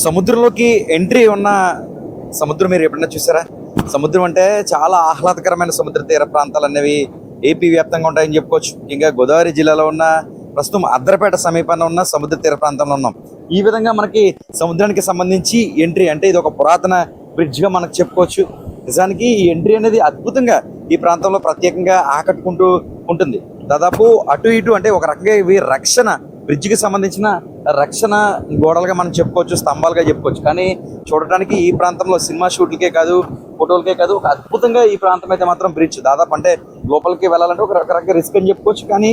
సముద్రంలోకి ఎంట్రీ ఉన్న సముద్రం మీరు ఎప్పుడైనా చూసారా? సముద్రం అంటే చాలా ఆహ్లాదకరమైన సముద్ర తీర ప్రాంతాలు అనేవి ఏపీ వ్యాప్తంగా ఉంటాయని చెప్పుకోవచ్చు. ఇంకా గోదావరి జిల్లాలో ఉన్న ప్రస్తుతం అద్దరపేట సమీపంలో ఉన్న సముద్ర తీర ప్రాంతంలో ఉన్నాం. ఈ విధంగా మనకి సముద్రానికి సంబంధించి ఎంట్రీ అంటే ఇది ఒక పురాతన బ్రిడ్జ్గా మనకు చెప్పుకోవచ్చు. నిజానికి ఈ ఎంట్రీ అనేది అద్భుతంగా ఈ ప్రాంతంలో ప్రత్యేకంగా ఆకట్టుకుంటూ ఉంటుంది. దాదాపు అటు ఇటు అంటే ఒక రకంగా ఇవి రక్షణ బ్రిడ్జ్కి సంబంధించిన రక్షణ గోడలుగా మనం చెప్పుకోవచ్చు స్తంభాలుగా చెప్పుకోవచ్చు. కానీ చూడటానికి ఈ ప్రాంతంలో సినిమా షూట్లకే కాదు ఫోటోలకే కాదు ఒక అద్భుతంగా ఈ ప్రాంతం అయితే మాత్రం బ్రిడ్జ్. దాదాపు అంటే లోపలికి వెళ్ళాలంటే ఒక రకరకాల రిస్క్ అని చెప్పుకోవచ్చు. కానీ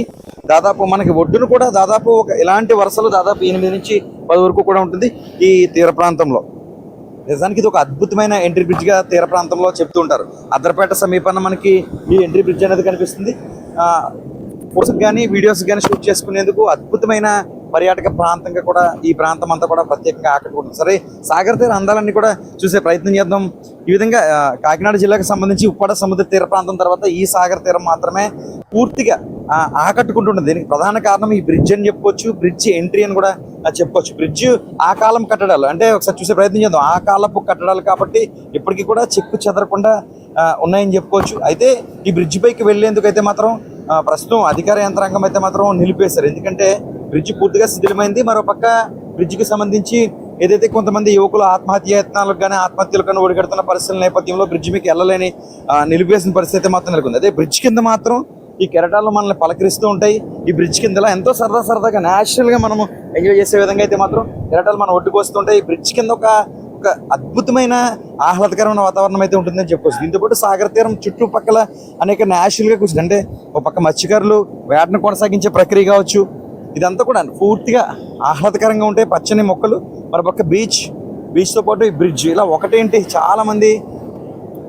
దాదాపు మనకి ఒడ్డును కూడా దాదాపు ఒక ఇలాంటి వరుసలు దాదాపు ఎనిమిది నుంచి పది వరకు కూడా ఉంటుంది ఈ తీర ప్రాంతంలో. నిజానికి ఇది ఒక అద్భుతమైన ఎంట్రీ బ్రిడ్జ్గా తీర ప్రాంతంలో చెప్తూ ఉంటారు. అద్దరపేట సమీపాన మనకి ఈ ఎంట్రీ బ్రిడ్జ్ అనేది కనిపిస్తుంది. ఫోటోస్కి ఫోటోస్ కానీ వీడియోస్ కానీ షూట్ చేసుకునేందుకు అద్భుతమైన పర్యాటక ప్రాంతంగా కూడా ఈ ప్రాంతం అంతా కూడా ప్రత్యేకంగా ఆకట్టుకుంటుంది. సరే సాగర్ తీర అందాలన్నీ కూడా చూసే ప్రయత్నం చేద్దాం. ఈ విధంగా కాకినాడ జిల్లాకు సంబంధించి ఉప్పాడ సముద్ర తీర ప్రాంతం తర్వాత ఈ సాగర్ తీరం మాత్రమే పూర్తిగా ఆకట్టుకుంటుంది దీనికి ప్రధాన కారణం ఈ బ్రిడ్జ్ అని చెప్పుకోవచ్చు. బ్రిడ్జ్ ఎంట్రీ అని కూడా చెప్పుకోవచ్చు. బ్రిడ్జ్ ఆ కాలం కట్టడాలు అంటే ఒకసారి చూసే ప్రయత్నం చేద్దాం. ఆ కాలపు కట్టడాలు కాబట్టి ఇప్పటికీ కూడా చెక్కు చెదరకుండా ఉన్నాయని చెప్పుకోవచ్చు. అయితే ఈ బ్రిడ్జ్ పైకి వెళ్ళేందుకు అయితే మాత్రం ప్రస్తుతం అధికార యంత్రాంగం అయితే మాత్రం నిలిపేశారు. ఎందుకంటే బ్రిడ్జ్ పూర్తిగా శిథిలమైంది మరో పక్క బ్రిడ్జికి సంబంధించి ఏదైతే కొంతమంది యువకులు ఆత్మహత్య యత్నాలకు కానీ ఆత్మహత్యలు కానీ ఒడిగడుతున్న పరిస్థితుల నేపథ్యంలో బ్రిడ్జ్ మీకు వెళ్ళలేని నిలిపివేసిన నిలిపేసిన పరిస్థితి మాత్రం నెలకొంది. అదే బ్రిడ్జ్ కింద మాత్రం ఈ కెరటాలు మనల్ని పలకరిస్తూ ఉంటాయి. ఈ బ్రిడ్జ్ కింద ఎంతో సరదా సరదాగా న్యాచురల్గా మనము ఎంజాయ్ చేసే విధంగా అయితే మాత్రం కెరటాలు మనం ఒడ్డుకొస్తుంటాయి ఈ బ్రిడ్జ్ కింద ఒక ఒక అద్భుతమైన ఆహ్లాదకరమైన వాతావరణం అయితే ఉంటుందని చెప్పుకోవచ్చు దీంతో పాటు సాగర తీరం చుట్టుపక్కల అనేక న్యాచురల్గా కూర్చుంది. అంటే ఒక పక్క మత్స్యకారులు వేటను కొనసాగించే ప్రక్రియ కావచ్చు ఇదంతా కూడా పూర్తిగా ఆహ్లాదకరంగా ఉంటాయి. పచ్చని మొక్కలు మరి పక్క బీచ్ బీచ్తో పాటు ఈ బ్రిడ్జ్ ఇలా ఒకటేంటి? చాలామంది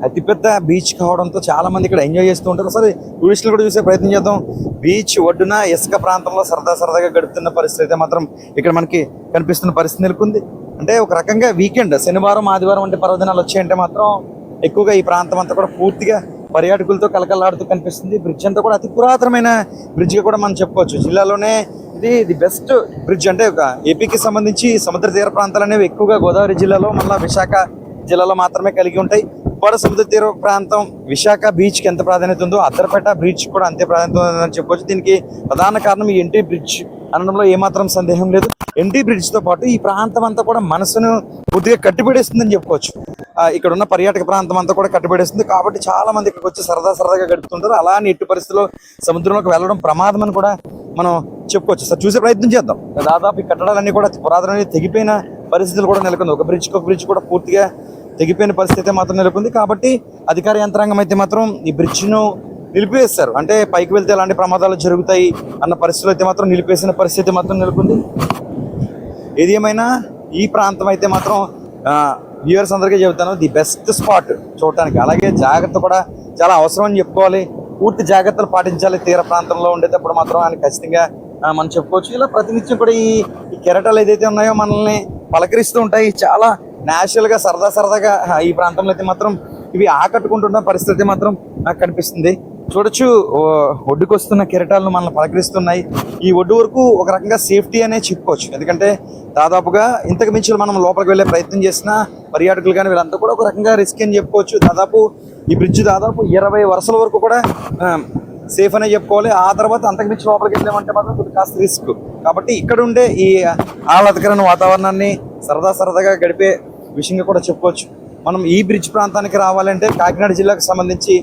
అతిపెద్ద బీచ్ కావడంతో చాలామంది ఇక్కడ ఎంజాయ్ చేస్తూ ఉంటారు. సరే టూరిస్టులు కూడా చూసే ప్రయత్నం చేద్దాం. బీచ్ ఒడ్డున ఇసుక ప్రాంతంలో సరదా సరదాగా గడుపుతున్న పరిస్థితి అయితే మాత్రం ఇక్కడ మనకి కనిపిస్తున్న పరిస్థితి నెలకొంది. అంటే ఒక రకంగా వీకెండ్ శనివారం ఆదివారం వంటి పర్వదినాలు వచ్చాయంటే మాత్రం ఎక్కువగా ఈ ప్రాంతం అంతా కూడా పూర్తిగా పర్యాటకులతో కలకలాడుతూ కనిపిస్తుంది. బ్రిడ్జ్ అంతా కూడా అతి పురాతనమైన బ్రిడ్జ్గా కూడా మనం చెప్పుకోవచ్చు. జిల్లాలోనే ఇది ది బెస్ట్ బ్రిడ్జ్ అంటే ఒక ఏపీకి సంబంధించి సముద్ర తీర ప్రాంతాలు అనేవి ఎక్కువగా గోదావరి జిల్లాలో మళ్ళీ విశాఖ జిల్లాలో మాత్రమే కలిగి ఉంటాయి. ఉప్పాడ సముద్ర తీర ప్రాంతం విశాఖ బీచ్కి ఎంత ప్రాధాన్యత ఉందో అద్దరపేట బీచ్ కూడా అంతే ప్రాధాన్యత ఉందని చెప్పొచ్చు దీనికి ప్రధాన కారణం ఈ ఎంట్రీ బ్రిడ్జ్ అనడంలో ఏమాత్రం సందేహం లేదు. ఎంట్రీ బ్రిడ్జ్తో పాటు ఈ ప్రాంతం అంతా కూడా మనసును పూర్తిగా కట్టిపడేస్తుందని చెప్పుకోవచ్చు. ఇక్కడ ఉన్న పర్యాటక ప్రాంతం అంతా కూడా కట్టిపడేస్తుంది. కాబట్టి చాలా మంది ఇక్కడికి వచ్చి సరదా సరదాగా గడుపుతుంటారు. అలా ఎట్టి పరిస్థితుల్లో సముద్రంలోకి వెళ్ళడం ప్రమాదం అని కూడా మనం చెప్పుకోవచ్చు. సార్ చూసే ప్రయత్నం చేద్దాం. దాదాపు ఈ కట్టడాలన్నీ కూడా పురాతనమైన తెగిపోయిన పరిస్థితులు కూడా నెలకొంది. ఒక బ్రిడ్జ్ ఒక బ్రిడ్జ్ కూడా పూర్తిగా తెగిపోయిన పరిస్థితి మాత్రం నెలకొంది. కాబట్టి అధికార యంత్రాంగం అయితే మాత్రం ఈ బ్రిడ్జ్ను నిలిపివేస్తారు. అంటే పైకి వెళ్తే ఎలాంటి ప్రమాదాలు జరుగుతాయి అన్న పరిస్థితులు అయితే మాత్రం నిలిపేసిన పరిస్థితి మాత్రం నెలకొంది. ఏది ఏమైనా ఈ ప్రాంతం అయితే మాత్రం వ్యూవర్స్ అందరికీ చెబుతాను ది బెస్ట్ స్పాట్ చూడటానికి. అలాగే జాగ్రత్త కూడా చాలా అవసరం అని చెప్పుకోవాలి. పూర్తి జాగ్రత్తలు పాటించాలి తీర ప్రాంతంలో ఉండేటప్పుడు మాత్రం ఆయన ఖచ్చితంగా మనం చెప్పుకోవచ్చు. ఇలా ప్రతినిత్యం కూడా ఈ కెరటాలు ఏదైతే ఉన్నాయో మనల్ని పలకరిస్తూ ఉంటాయి. చాలా న్యాచురల్గా సరదా సరదాగా ఈ ప్రాంతంలో అయితే మాత్రం ఇవి ఆకట్టుకుంటున్న పరిస్థితి మాత్రం నాకు కనిపిస్తుంది. చూడొచ్చు ఒడ్డుకు వస్తున్న కెరటాలను మనల్ని పలకరిస్తున్నాయి. ఈ ఒడ్డు వరకు ఒక రకంగా సేఫ్టీ అనే చెప్పుకోవచ్చు. ఎందుకంటే దాదాపుగా ఇంతకు మించి మనం లోపలికి వెళ్ళే ప్రయత్నం చేసిన పర్యాటకులు కానీ వీళ్ళంతా కూడా ఒక రకంగా రిస్క్ అని చెప్పుకోవచ్చు. దాదాపు ఈ బ్రిడ్జ్ దాదాపు ఇరవై వరుసల వరకు కూడా సేఫ్ అనే చెప్పుకోవాలి. ఆ తర్వాత అంతకుమించి లోపలికి వెళ్ళామంటే మాత్రం కొద్దిగా కాస్త రిస్క్ కాబట్టి ఇక్కడ ఉండే ఈ ఆహ్లాదకరమైన వాతావరణాన్ని సరదా సరదాగా గడిపే విషయంగా కూడా చెప్పుకోవచ్చు. మనం ఈ బ్రిడ్జ్ ప్రాంతానికి రావాలంటే కాకినాడ జిల్లాకు సంబంధించి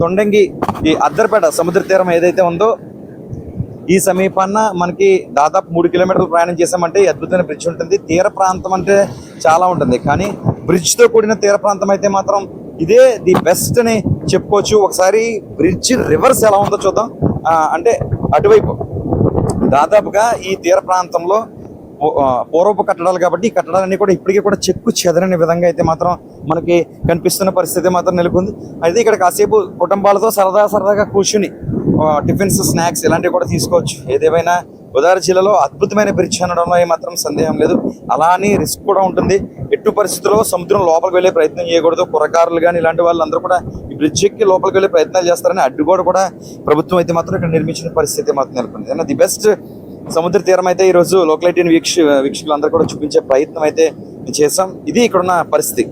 తొండంగి ఈ అద్దర్పేట సముద్ర తీరం ఏదైతే ఉందో ఈ సమీపాన్న మనకి దాదాపు మూడు కిలోమీటర్లు ప్రయాణం చేసామంటే అద్భుతమైన బ్రిడ్జ్ ఉంటుంది. తీర ప్రాంతం అంటే చాలా ఉంటుంది. కానీ బ్రిడ్జ్తో కూడిన తీర ప్రాంతం అయితే మాత్రం ఇదే ది బెస్ట్ అని చెప్పుకోవచ్చు. ఒకసారి బ్రిడ్జ్ రివర్స్ ఎలా ఉందో చూద్దాం. అంటే అటువైపు. దాదాపుగా ఈ తీర ప్రాంతంలో పూర్వపు కట్టడాలు కాబట్టి ఈ కట్టడాలన్నీ కూడా ఇప్పటికీ కూడా చెక్కు చెదరని విధంగా అయితే మాత్రం మనకి కనిపిస్తున్న పరిస్థితి మాత్రం నెలకొంది. అయితే ఇక్కడ కాసేపు కుటుంబాలతో సరదా సరదాగా కూర్చుని టిఫిన్స్ స్నాక్స్ ఇలాంటివి కూడా తీసుకోవచ్చు. ఏదేమైనా గోదావరి జిల్లాలో అద్భుతమైన బ్రిడ్జ్ అనడంలో ఏమాత్రం సందేహం లేదు. అలా అని రిస్క్ కూడా ఉంటుంది. ఎట్టు పరిస్థితుల్లో సముద్రం లోపలికి వెళ్ళే ప్రయత్నం చేయకూడదు. కుర్రకారులు కానీ ఇలాంటి వాళ్ళందరూ కూడా బ్రిడ్జ్ ఎక్కి లోపలికి వెళ్ళే ప్రయత్నాలు చేస్తారని అడ్డుగోడ కూడా ప్రభుత్వం అయితే మాత్రం ఇక్కడ నిర్మించిన పరిస్థితి మాత్రం నెలకొంది. ది బెస్ట్ సముద్ర తీరం అయితే ఈరోజు రోజు లోకలైటీని వీక్ష వీక్షకులందరూ కూడా చూపించే ప్రయత్నం అయితే చేసాం ఇది ఇక్కడున్న పరిస్థితి.